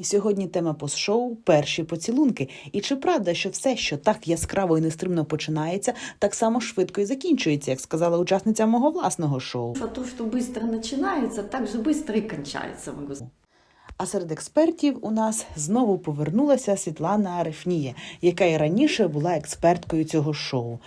І сьогодні тема постшоу перші поцілунки. І чи правда, що все, що так яскраво і нестримно починається, так само швидко і закінчується, як сказала учасниця мого власного шоу. А то, что быстро начинается, так же кончается, могу сказать. А серед експертів у нас знову повернулася Світлана Арефніє, яка і раніше була експерткою цього шоу.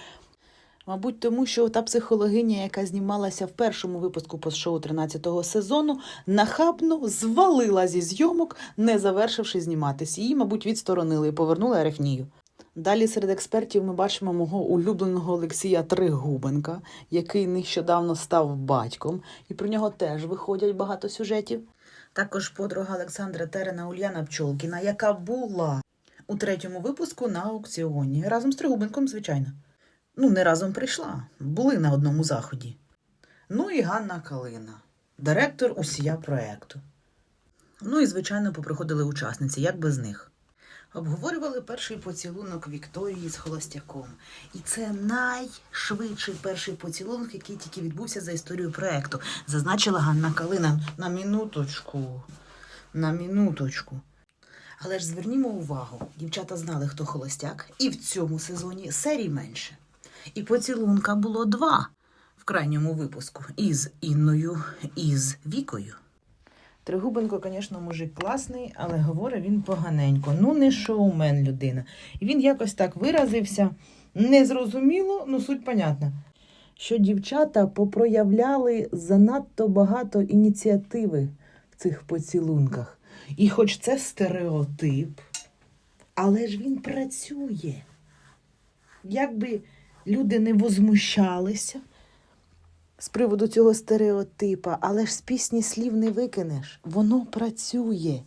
Мабуть, тому що та психологиня, яка знімалася в першому випуску постшоу 13-го сезону, нахабно звалила зі зйомок, не завершивши зніматись. Її, мабуть, відсторонили і повернули Арефнію. Далі серед експертів ми бачимо мого улюбленого Олексія Тригубенка, який нещодавно став батьком, і про нього теж виходять багато сюжетів. Також подруга Олександра Терена Ульяна Пчолкіна, яка була у третьому випуску на аукціоні разом з Тригубенком, звичайно. Ну, не разом прийшла, були на одному заході. Ну і Ганна Калина, директор усія проекту. Ну і, звичайно, поприходили учасниці, як без них. Обговорювали перший поцілунок Вікторії з Холостяком. І це найшвидший перший поцілунок, який тільки відбувся за історію проекту, зазначила Ганна Калина на минуточку. На минуточку. Але ж звернімо увагу, дівчата знали, хто холостяк, і в цьому сезоні серій менше. І поцілунка було два в крайньому випуску із Інною, і з Вікою. Тригубенко, звісно, мужик класний, але говорить він поганенько. Ну, не шоумен людина. І він якось так виразився. Незрозуміло, ну суть понятна. Що дівчата попроявляли занадто багато ініціативи в цих поцілунках. І хоч це стереотип, але ж він працює. Якби люди не возмущалися з приводу цього стереотипа, але ж з пісні слів не викинеш. Воно працює.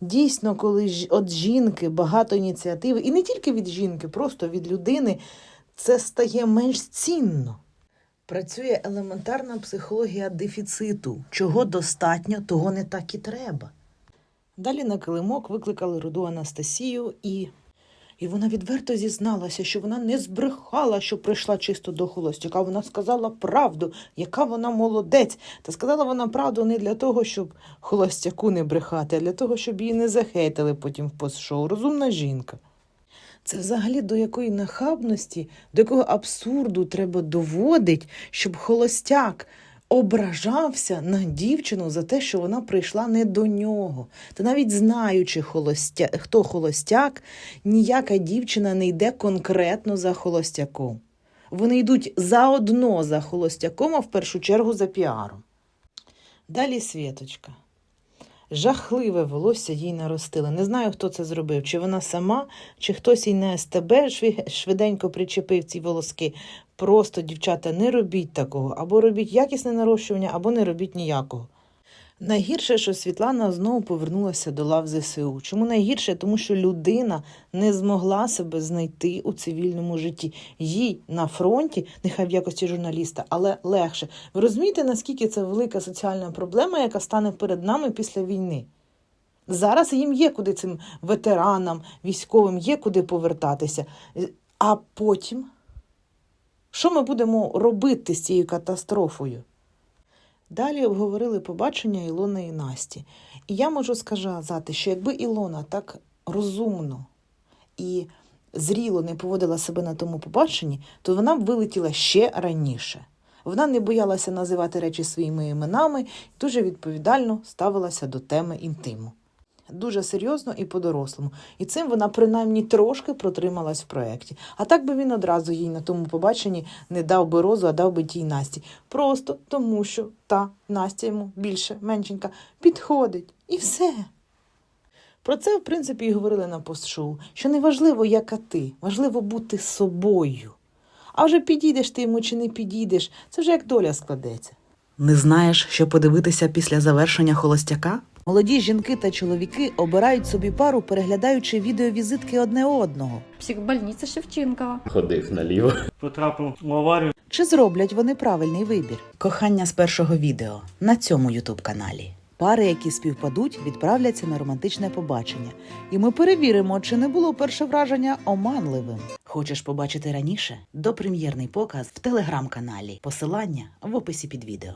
Дійсно, коли от жінки багато ініціативи, і не тільки від жінки, просто від людини, це стає менш цінно. Працює елементарна психологія дефіциту. Чого достатньо, того не так і треба. Далі на килимок викликали руду Анастасію і. І вона відверто зізналася, що вона не збрехала, що прийшла чисто до холостяка. Вона сказала правду, яка вона молодець. Та сказала вона правду не для того, щоб холостяку не брехати, а для того, щоб її не захейтили потім в постшоу. Розумна жінка. Це взагалі до якої нахабності, до якого абсурду треба доводить, щоб холостяк ображався на дівчину за те, що вона прийшла не до нього. Та навіть знаючи, холостя... хто холостяк, ніяка дівчина не йде конкретно за холостяком. Вони йдуть заодно за холостяком, а в першу чергу за піаром. Далі Світочка. Жахливе волосся їй наростили. Не знаю, хто це зробив, чи вона сама, чи хтось їй на СТБ швиденько причепив ці волоски. Просто, дівчата, не робіть такого. Або робіть якісне нарощування, або не робіть ніякого. Найгірше, що Світлана знову повернулася до лав ЗСУ. Чому найгірше? Тому що людина не змогла себе знайти у цивільному житті. Їй на фронті, нехай в якості журналіста, але легше. Ви розумієте, наскільки це велика соціальна проблема, яка стане перед нами після війни? Зараз їм є куди цим ветеранам, військовим є куди повертатися. А потім, що ми будемо робити з цією катастрофою? Далі обговорили побачення Ілони і Насті. І я можу сказати, що якби Ілона так розумно і зріло не поводила себе на тому побаченні, то вона б вилетіла ще раніше. Вона не боялася називати речі своїми іменами і дуже відповідально ставилася до теми інтиму. Дуже серйозно і по-дорослому. І цим вона принаймні трошки протрималась в проєкті. А так би він одразу їй на тому побаченні не дав би розу, а дав би тій Насті. Просто тому, що та Настя йому більше, меншенька, підходить. І все. Про це, в принципі, і говорили на постшоу, що не важливо, яка ти, важливо бути собою. А вже підійдеш ти йому чи не підійдеш, це вже як доля складеться. Не знаєш, що подивитися після завершення холостяка? Молоді жінки та чоловіки обирають собі пару, переглядаючи відеовізитки одне одного. Психбольниця Шевченкова. Ходив наліво. потрапив в аварію. Чи зроблять вони правильний вибір? Кохання з першого відео на цьому ютуб каналі. Пари, які співпадуть, відправляться на романтичне побачення, і ми перевіримо, чи не було перше враження оманливим. Хочеш побачити раніше? Допрем'єрний показ в телеграм-каналі. Посилання в описі під відео.